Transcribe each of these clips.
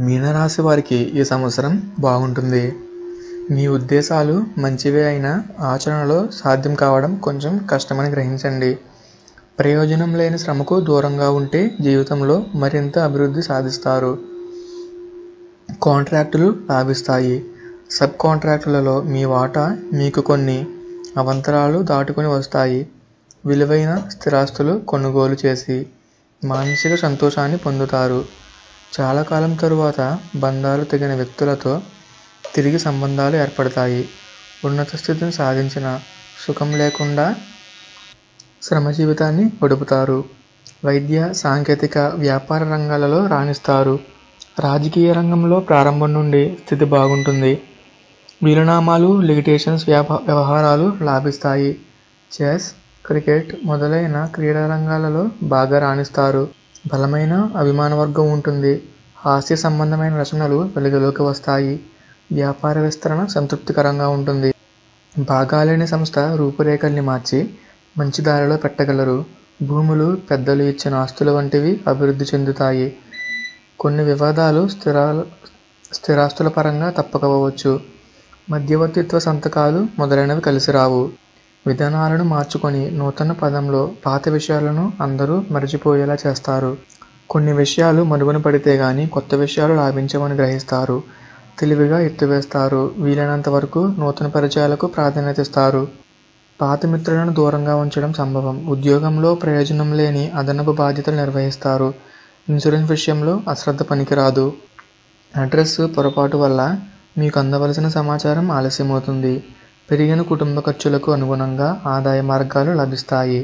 మీనరాశి వారికి ఈ సంవత్సరం బాగుంటుంది. మీ ఉద్దేశాలు మంచివే అయినా ఆచరణలో సాధ్యం కావడం కొంచెం కష్టమని గ్రహించండి. ప్రయోజనం లేని శ్రమకు దూరంగా ఉంటే జీవితంలో మరింత అభివృద్ధి సాధిస్తారు. కాంట్రాక్టులు లాభిస్తాయి. సబ్ కాంట్రాక్టులలో మీ వాటా మీకు కొన్ని అవంతరాలు దాటుకుని వస్తాయి. విలువైన స్థిరాస్తులు కొనుగోలు చేసి మానసిక సంతోషాన్ని పొందుతారు. చాలా కాలం తరువాత బంధాలు తెగిన వ్యక్తులతో తిరిగి సంబంధాలు ఏర్పడతాయి. ఉన్నత స్థితిని సాధించిన సుఖం లేకుండా శ్రమ జీవితాన్ని గడుపుతారు. వైద్య సాంకేతిక వ్యాపార రంగాలలో రాణిస్తారు. రాజకీయ రంగంలో ప్రారంభం నుండి స్థితి బాగుంటుంది. వీలునామాలు లిమిటేషన్స్ వ్యాప వ్యవహారాలు లాభిస్తాయి. చెస్ క్రికెట్ మొదలైన క్రీడా రంగాలలో బాగా రాణిస్తారు. బలమైన అభిమాన వర్గం ఉంటుంది. హాస్య సంబంధమైన రచనలు వెలుగులోకి వస్తాయి. వ్యాపార విస్తరణ సంతృప్తికరంగా ఉంటుంది. బాగాలేని సంస్థ రూపురేఖల్ని మార్చి మంచి దారిలో పెట్టగలరు. భూములు పెద్దలు ఇచ్చిన ఆస్తులు వంటివి అభివృద్ధి చెందుతాయి. కొన్ని వివాదాలు స్థిరాల స్థిరాస్తుల పరంగా తప్పకపోవచ్చు మధ్యవర్తిత్వ సంతకాలు మొదలైనవి కలిసి రావు. విధానాలను మార్చుకొని నూతన పదంలో పాత విషయాలను అందరూ మరచిపోయేలా చేస్తారు. కొన్ని విషయాలు మరుగున పడితే గాని కొత్త విషయాలు లాభించవని గ్రహిస్తారు. తెలివిగా ఎత్తివేస్తారు. వీలైనంత వరకు నూతన పరిచయాలకు ప్రాధాన్యత ఇస్తారు. పాత మిత్రులను దూరంగా ఉంచడం సంభవం. ఉద్యోగంలో ప్రయోజనం లేని అదనపు బాధ్యతలు నిర్వహిస్తారు. ఇన్సూరెన్స్ విషయంలో అశ్రద్ధ పనికిరాదు. అడ్రస్ పొరపాటు వల్ల మీకు అందవలసిన సమాచారం ఆలస్యమవుతుంది. పెరిగిన కుటుంబ ఖర్చులకు అనుగుణంగా ఆదాయ మార్గాలు లభిస్తాయి.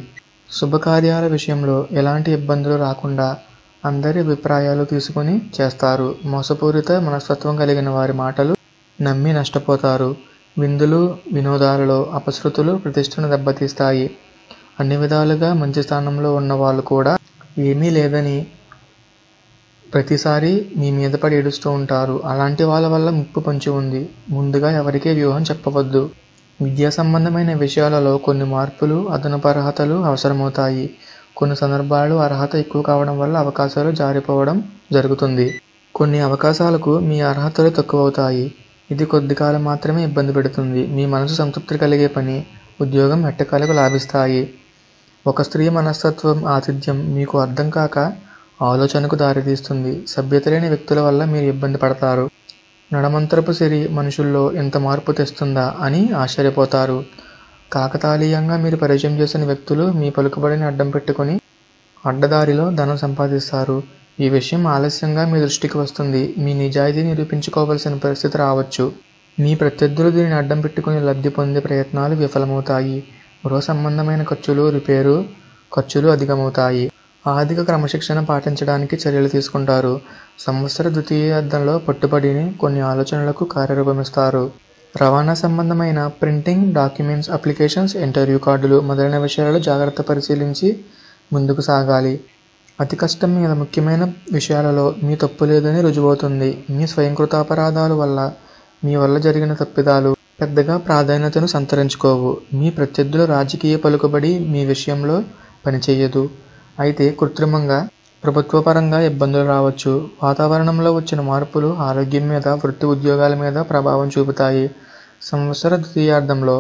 శుభకార్యాల విషయంలో ఎలాంటి ఇబ్బందులు రాకుండా అందరి అభిప్రాయాలు తీసుకొని చేస్తారు. మోసపూరిత మనస్తత్వం కలిగిన వారి మాటలు నమ్మి నష్టపోతారు. విందులు వినోదాలలో అపశృతులు ప్రతిష్టను దెబ్బతీస్తాయి. అన్ని విధాలుగా మంచి స్థానంలో ఉన్న వాళ్ళు కూడా ఏమీ లేదని ప్రతిసారి మీ మీద పడి ఏడుస్తూ ఉంటారు. అలాంటి వాళ్ళ వల్ల ముప్పు పొంచి ఉంది. ముందుగా ఎవరికీ వ్యూహం చెప్పవద్దు. విద్యా సంబంధమైన విషయాలలో కొన్ని మార్పులు అదనపు అర్హతలు అవసరమవుతాయి. కొన్ని సందర్భాల్లో అర్హత ఎక్కువ కావడం వల్ల అవకాశాలు జారిపోవడం జరుగుతుంది. కొన్ని అవకాశాలకు మీ అర్హతలు తక్కువ అవుతాయి ఇది కొద్ది కాలం మాత్రమే ఇబ్బంది పెడుతుంది. మీ మనసు సంతృప్తి కలిగే పని ఉద్యోగం ఎట్టకాలకు లాభిస్తాయి. ఒక స్త్రీ మనస్తత్వం ఆతిథ్యం మీకు అర్థం కాక ఆలోచనకు దారితీస్తుంది. సభ్యత లేని వ్యక్తుల వల్ల మీరు ఇబ్బంది పడతారు. నడమంతరపు సిరి మనుషుల్లో ఎంత మార్పు తెస్తుందా అని ఆశ్చర్యపోతారు. కాకతాళీయంగా మీరు పరిచయం చేసిన వ్యక్తులు మీ పలుకుబడిని అడ్డం పెట్టుకొని అడ్డదారిలో ధనం సంపాదిస్తారు. ఈ విషయం ఆలస్యంగా మీ దృష్టికి వస్తుంది. మీ నిజాయితీ నిరూపించుకోవలసిన పరిస్థితి రావచ్చు. మీ ప్రత్యర్థులు దీనిని అడ్డం పెట్టుకుని లబ్ధి పొందే ప్రయత్నాలు విఫలమవుతాయి. గృహ సంబంధమైన ఖర్చులు రిపేరు ఖర్చులు అధికమవుతాయి. ఆర్థిక క్రమశిక్షణ పాటించడానికి చర్యలు తీసుకుంటారు. సంవత్సర ద్వితీయార్థంలో పట్టుబడిని కొన్ని ఆలోచనలకు కార్యరూపమిస్తారు. రవాణా సంబంధమైన ప్రింటింగ్ డాక్యుమెంట్స్ అప్లికేషన్స్ ఇంటర్వ్యూ కార్డులు మొదలైన విషయాలలో జాగ్రత్త పరిశీలించి ముందుకు సాగాలి. అతి కష్టం మీద ముఖ్యమైన విషయాలలో మీ తప్పు లేదని రుజువవుతుంది. మీ స్వయంకృతాపరాధాల వల్ల మీ వల్ల జరిగిన తప్పిదాలు పెద్దగా ప్రాధాన్యతను సంతరించుకోవు. మీ ప్రత్యర్థుల రాజకీయ పలుకుబడి మీ విషయంలో పనిచేయదు. అయితే కృత్రిమంగా ప్రభుత్వపరంగా ఇబ్బందులు రావచ్చు. వాతావరణంలో వచ్చిన మార్పులు ఆరోగ్యం మీద వృత్తి ఉద్యోగాల మీద ప్రభావం చూపుతాయి. సంవత్సర ద్వితీయార్థంలో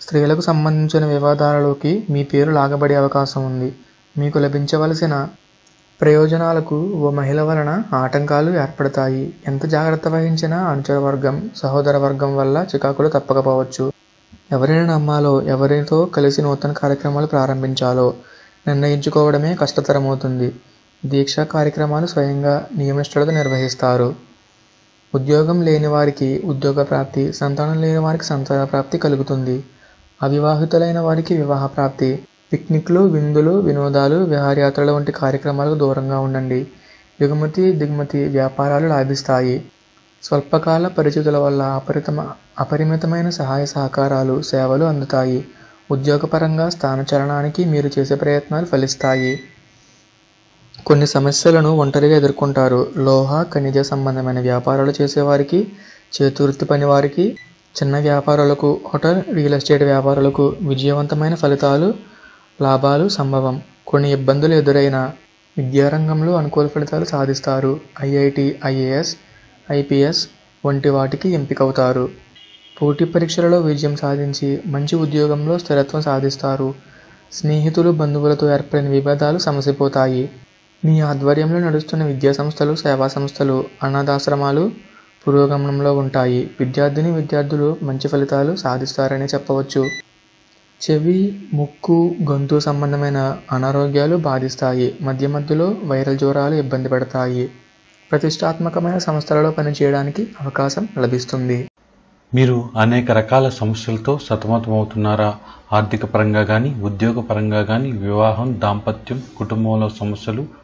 స్త్రీలకు సంబంధించిన వివాదాలలోకి మీ పేరు లాగబడే అవకాశం ఉంది. మీకు లభించవలసిన ప్రయోజనాలకు ఓ మహిళ వలన ఆటంకాలు ఏర్పడతాయి. ఎంత జాగ్రత్త వహించినా అనుచర వర్గం సహోదర వర్గం వల్ల చికాకులు తప్పకపోవచ్చు. ఎవరిని నమ్మాలో ఎవరితో కలిసి నూతన కార్యక్రమాలు ప్రారంభించాలో నిర్ణయించుకోవడమే కష్టతరమవుతుంది. దీక్షా కార్యక్రమాలు స్వయంగా నియమిష్టులతో నిర్వహిస్తారు. ఉద్యోగం లేని వారికి ఉద్యోగ ప్రాప్తి సంతానం లేని వారికి సంతాన ప్రాప్తి కలుగుతుంది. అవివాహితులైన వారికి వివాహ ప్రాప్తి. పిక్నిక్లు విందులు వినోదాలు విహారయాత్రలు వంటి కార్యక్రమాలకు దూరంగా ఉండండి. ఎగుమతి దిగుమతి వ్యాపారాలు లాభిస్తాయి. స్వల్పకాల పరిచితుల వల్ల అపరితమ అపరిమితమైన సహాయ సహకారాలు సేవలు అందుతాయి. ఉద్యోగపరంగా స్థానచలనానికి మీరు చేసే ప్రయత్నాలు ఫలిస్తాయి. కొన్ని సమస్యలను ఒంటరిగా ఎదుర్కొంటారు. లోహ ఖనిజ సంబంధమైన వ్యాపారాలు చేసేవారికి చేతివృత్తి పని వారికి చిన్న వ్యాపారులకు హోటల్ రియల్ ఎస్టేట్ వ్యాపారులకు విజయవంతమైన ఫలితాలు లాభాలు సంభవం. కొన్ని ఇబ్బందులు ఎదురైనా విద్యారంగంలో అనుకూల ఫలితాలు సాధిస్తారు. ఐఐటి ఐఏఎస్ ఐపీఎస్ వంటి వాటికి ఎంపికవుతారు. పోటీ పరీక్షలలో విజయం సాధించి మంచి ఉద్యోగంలో స్థిరత్వం సాధిస్తారు. స్నేహితులు బంధువులతో ఏర్పడిన విభేదాలు సమసిపోతాయి. మీ ఆధ్వర్యంలో నడుస్తున్న విద్యా సంస్థలు సేవా సంస్థలు అనాథాశ్రమాలు పురోగమనంలో ఉంటాయి. విద్యార్థిని విద్యార్థులు మంచి ఫలితాలు సాధిస్తారని చెప్పవచ్చు. చెవి ముక్కు గొంతు సంబంధమైన అనారోగ్యాలు బాధిస్తాయి. మధ్య మధ్యలో వైరల్ జ్వరాలు ఇబ్బంది పెడతాయి. ప్రతిష్టాత్మకమైన సంస్థలలో పనిచేయడానికి అవకాశం లభిస్తుంది. మీరు అనేక రకాల సమస్యలతో సతమతమవుతున్నారా? ఆర్థిక పరంగా కానీ ఉద్యోగ పరంగా కానీ వివాహం దాంపత్యం కుటుంబంలో సమస్యలు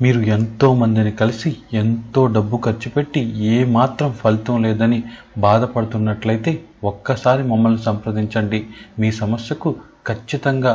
మీరు ఎంతో మందిని కలిసి ఎంతో డబ్బు ఖర్చు పెట్టి ఏమాత్రం ఫలితం లేదని బాధపడుతున్నట్లయితే ఒక్కసారి మమ్మల్ని సంప్రదించండి. మీ సమస్యకు ఖచ్చితంగా